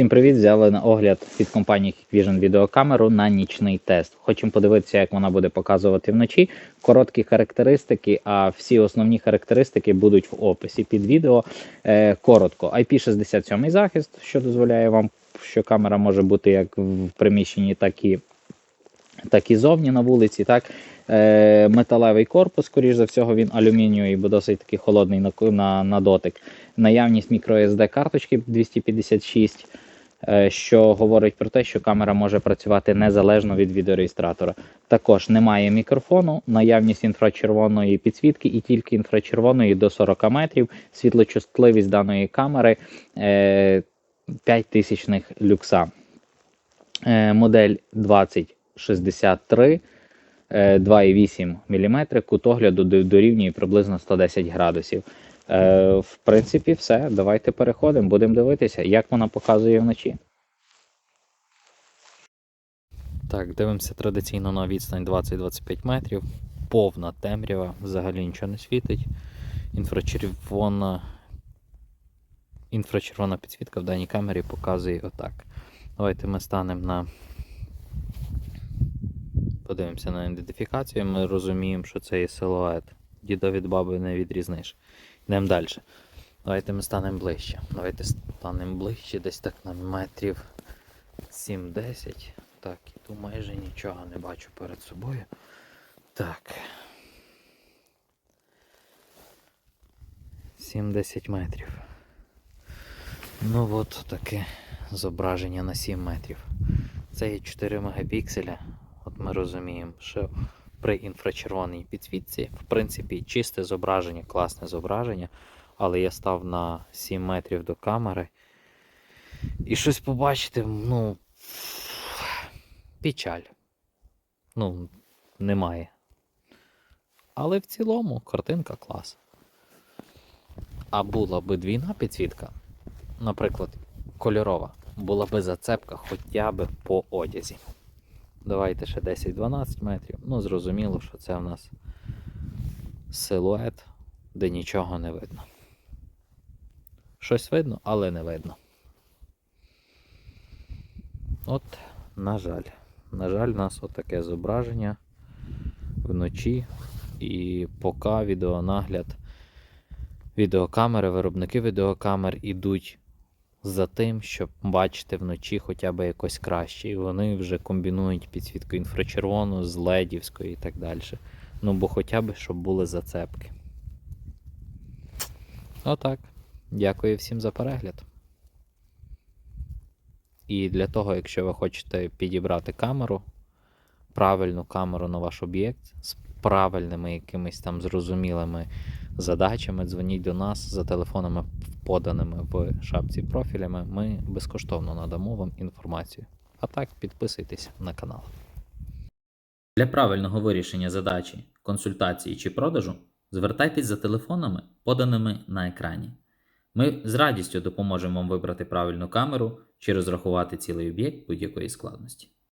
Всім привіт! Взяли на огляд від компанії Hikvision відеокамеру на нічний тест. Хочемо подивитися, як вона буде показувати вночі. Короткі характеристики, а всі основні характеристики будуть в описі під відео. Е, коротко, IP67 захист, що дозволяє вам, що камера може бути як в приміщенні, так і, так і зовні на вулиці. Так? Е, металевий корпус, скоріш за всього, він алюмінієвий, бо досить таки холодний на, на, на дотик. Наявність microSD карточки 256, е, що говорить про те, що камера може працювати незалежно від відеореєстратора. Також немає мікрофону, наявність інфрачервоної підсвітки і тільки інфрачервоної до 40 метрів. Світлочутливість даної камери е, 5000 люкса. Е, модель 2063. Е, 2,8 мм, кут огляду дорівнює приблизно 110 градусів. Е, в принципі, все. Давайте переходимо, будемо дивитися, як вона показує вночі. Так, дивимося традиційно на відстань 20-25 метрів. Повна темрява, взагалі нічого не світить. Інфрачервона, інфрачервона підсвітка в даній камері показує отак. Давайте ми станемо на. Подивимося на ідентифікацію. Ми розуміємо, що це є силует. Діда від баби не відрізниш. Йдемо далі. Давайте ми станемо ближче. Давайте станемо ближче, десь так на метрів 7-10. Так, іду майже нічого не бачу перед собою. Так. 7-10 метрів. Ну от таке зображення на 7 метрів. Це є 4 мегапікселя. Ми розуміємо, що при інфрачервоній підсвітці, в принципі, чисте зображення, класне зображення, але я став на 7 метрів до камери. І щось побачити, ну. Печаль. Ну, немає. Але в цілому картинка клас. А була би двійна підсвітка, наприклад, кольорова, була би зацепка хоча б по одязі. Давайте ще 10-12 метрів. Ну, зрозуміло, що це в нас силует, де нічого не видно. Щось видно, але не видно. От, на жаль. На жаль, у нас отаке зображення вночі. І поки відеонагляд, відеокамери, виробники відеокамер ідуть за тим, щоб бачити вночі хоча б якось краще. І вони вже комбінують підсвітку інфрачервону з ледівською і так далі. Ну, бо хоча б, щоб були зацепки. Отак. Дякую всім за перегляд. І для того, якщо ви хочете підібрати камеру, правильну камеру на ваш об'єкт з правильними якимись там зрозумілими задачами, дзвоніть до нас за телефонами, поданими в шапці профілями. Ми безкоштовно надамо вам інформацію. А так, підписуйтесь на канал. Для правильного вирішення задачі, консультації чи продажу звертайтесь за телефонами, поданими на екрані. Ми з радістю допоможемо вам вибрати правильну камеру чи розрахувати цілий об'єкт будь-якої складності.